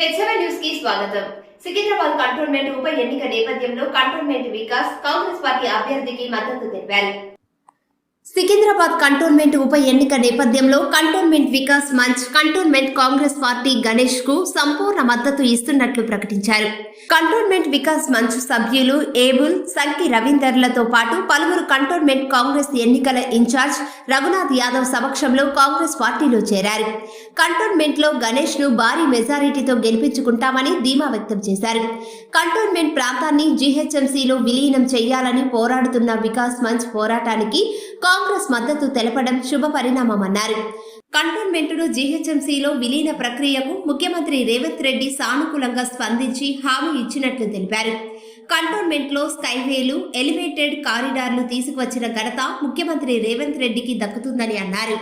హెచ్ఎవన్ news స్వాగతం. Secunderabad cantonment ఉప ఎన్నిక నేపథ్యంలో కంటోన్మెంట్ వికాస్ కాంగ్రెస్ పార్టీ అభ్యర్థికి మద్దతు తెలిపారు. సికింద్రాబాద్ కంటోన్మెంట్ ఉప ఎన్నిక నేపథ్యంలో cantonment Vikas Manch cantonment Congress party గణేష్కు సంపూర్ణ మద్దతు ఇస్తున్నట్లు ప్రకటించారు. కంటోన్మెంట్ వికాస్ మంచ్ సభ్యులు ఏబుల్ సంకి రవీందర్లతో పాటు పలువురు కంటోన్మెంట్ కాంగ్రెస్ ఎన్నికల ఇన్ఛార్జ్ రఘునాథ్ యాదవ్ సమక్షంలో కాంగ్రెస్ పార్టీలో చేరారు. కంటోన్మెంట్లో గణేష్ను భారీ మెజారిటీతో గెలిపించుకుంటామని ధీమా వ్యక్తం చేశారు. కంటోన్మెంట్ ప్రాంతాన్ని జీహెచ్ఎంసీలో విలీనం చేయాలని పోరాడుతున్న వికాస్ మంచ్ పోరాటానికి కాంగ్రెస్ మద్దతు తెలపడం శుభ పరిణామమన్నారు కంటోన్మెంటును జీహెచ్ఎంసీలో విలీన ప్రక్రియకు ముఖ్యమంత్రి రేవంత్ రెడ్డి సానుకూలంగా స్పందించి హామీ ఇచ్చినట్లు తెలిపారు. కంటోన్మెంట్లో స్కైవేలు ఎలివేటెడ్ కారిడార్లు తీసుకువచ్చిన ఘనత ముఖ్యమంత్రి రేవంత్ రెడ్డికి దక్కుతుందని అన్నారు.